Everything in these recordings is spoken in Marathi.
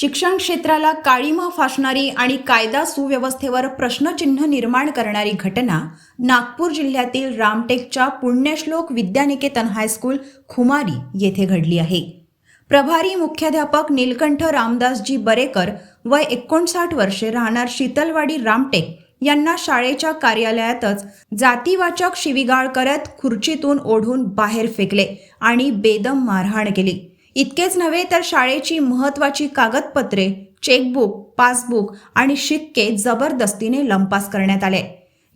शिक्षण क्षेत्राला काळीमा फासणारी आणि कायदा सुव्यवस्थेवर प्रश्नचिन्ह निर्माण करणारी घटना नागपूर जिल्ह्यातील रामटेकच्या पुण्यश्लोक विद्यानिकेतन हायस्कूल खुमारी येथे घडली आहे. प्रभारी मुख्याध्यापक नीलकंठ रामदासजी बरेकर वय एकोणसाठ वर्षे राहणार शीतलवाडी रामटेक यांना शाळेच्या कार्यालयातच जातीवाचक शिविगाळ करत खुर्चीतून ओढून बाहेर फेकले आणि बेदम मारहाण केली. इतकेच नव्हे तर शाळेची महत्त्वाची कागदपत्रे चेकबुक पासबुक आणि शिक्के जबरदस्तीने लंपास करण्यात आले.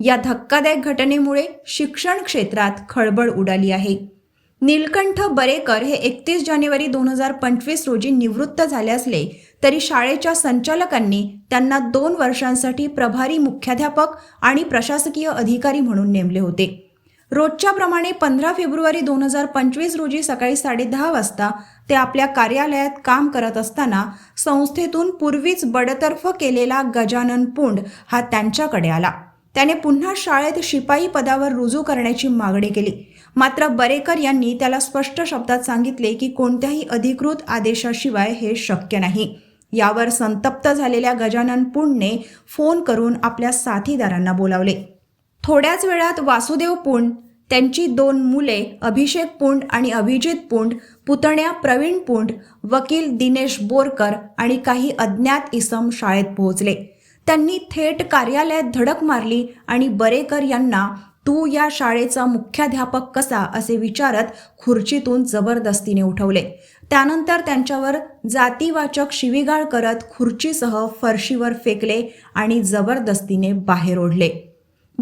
या धक्कादायक घटनेमुळे शिक्षण क्षेत्रात खळबळ उडाली आहे. नीलकंठ बरेकर हे एकतीस जानेवारी दोन हजार पंचवीस रोजी निवृत्त झाले असले तरी शाळेच्या संचालकांनी त्यांना दोन वर्षांसाठी प्रभारी मुख्याध्यापक आणि प्रशासकीय अधिकारी म्हणून नेमले होते. रोजच्याप्रमाणे पंधरा फेब्रुवारी दोन हजार पंचवीस रोजी सकाळी साडेदहा वाजता ते आपल्या कार्यालयात काम करत असताना संस्थेतून पूर्वीच बडतर्फ केलेला गजानन पुंड हा त्यांच्याकडे आला. त्याने पुन्हा शाळेत शिपाई पदावर रुजू करण्याची मागणी केली. मात्र बरेकर यांनी त्याला स्पष्ट शब्दात सांगितले की कोणत्याही अधिकृत आदेशाशिवाय हे शक्य नाही. यावर संतप्त झालेल्या गजानन पुंडने फोन करून आपल्या साथीदारांना बोलावले. थोड्याच वेळात वासुदेव पुंड त्यांची दोन मुले अभिषेक पुंड आणि अभिजित पुंड पुतण्या प्रवीण पुंड वकील दिनेश बोरकर आणि काही अज्ञात इसम शाळेत पोहोचले. त्यांनी थेट कार्यालयात धडक मारली आणि बरेकर यांना तू या शाळेचा मुख्याध्यापक कसा? असे विचारत खुर्चीतून जबरदस्तीने उठवले. त्यानंतर त्यांच्यावर जातीवाचक शिवीगाळ करत खुर्चीसह फरशीवर फेकले आणि जबरदस्तीने बाहेर ओढले.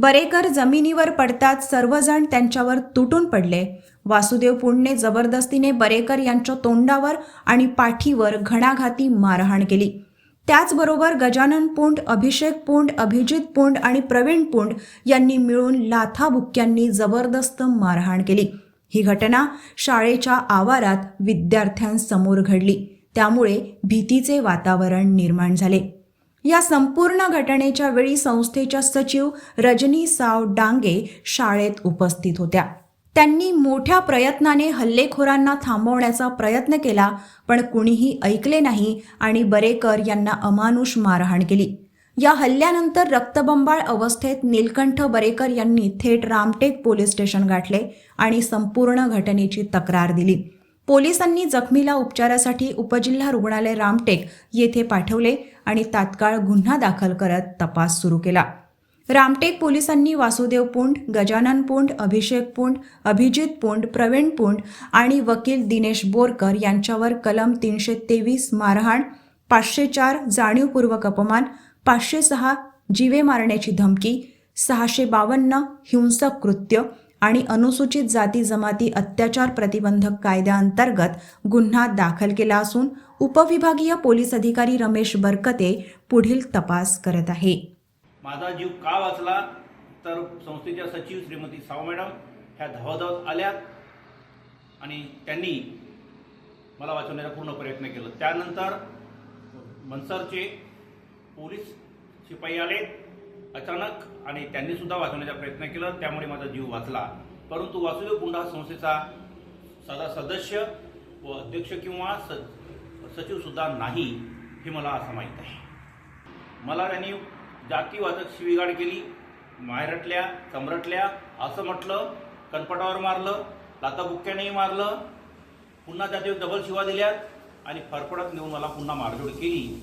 बरेकर जमिनीवर पडताच सर्वजण त्यांच्यावर तुटून पडले. वासुदेव पुंडने जबरदस्तीने बरेकर यांच्या तोंडावर आणि पाठीवर घणाघाती मारहाण केली. त्याचबरोबर गजानन पुंड अभिषेक पुंड अभिजित पुंड आणि प्रवीण पुंड यांनी मिळून लाथाबुक्यांनी जबरदस्त मारहाण केली. ही घटना शाळेच्या आवारात विद्यार्थ्यांसमोर घडली. त्यामुळे भीतीचे वातावरण निर्माण झाले. या संपूर्ण घटनेच्या वेळी संस्थेच्या सचिव रजनी साव डांगे शाळेत उपस्थित होत्या. त्यांनी मोठ्या प्रयत्नाने हल्लेखोरांना थांबवण्याचा प्रयत्न केला पण कुणीही ऐकले नाही आणि बरेकर यांना अमानुष मारहाण केली. या हल्ल्यानंतर रक्तबंबाळ अवस्थेत नीलकंठ बरेकर यांनी थेट रामटेक पोलीस स्टेशन गाठले आणि संपूर्ण घटनेची तक्रार दिली. पोलिसांनी जखमीला उपचारासाठी उपजिल्हा रुग्णालय रामटेक येथे पाठवले आणि तात्काळ गुन्हा दाखल करत तपास सुरू केला. रामटेक पोलिसांनी वासुदेव पुंड गजानन पुंड अभिषेक पुंड अभिजित पुंड प्रवीण पुंड आणि वकील दिनेश बोरकर यांच्यावर कलम तीनशे तेवीस मारहाण पाचशे चार जाणीवपूर्वक अपमान पाचशे सहा जीवे मारण्याची धमकी सहाशे बावन्न हिंसक कृत्य आणि अनुसूचित जाती जमाती अत्याचार प्रतिबंधक कायद्याअंतर्गत गुन्हा दाखल केला असून उपविभागीय पोलीस अधिकारी रमेश बरकते पुढील तपास करत आहे. माझा जीव का वाचला? तर संस्थेच्या सचिव श्रीमती साव मॅडम ह्या धावाधावत आल्या आणि त्यांनी मला वाचवण्याचा पूर्ण प्रयत्न केला. त्यानंतर मनसरचे पोलीस शिपाई आले. अचानक आणि त्यांनी सुद्धा वाचवण्याचा प्रयत्न केला त्यामुळे माझा जीव वाचला. परंतु वासुदेव पुंडा संस्थेचा सदा सदस्य व अध्यक्ष किंवा स सचिवसुद्धा नाही हे मला असं माहीत आहे. मला त्यांनी जातीवाचक शिविगाड केली मायरटल्या चमरटल्या असं म्हटलं कनपटावर मारलं लाताबुक्क्यानेही मारलं पुन्हा त्याचे डबल शिवा दिल्यात आणि फरफडत नेऊन मला पुन्हा मारझोड केली.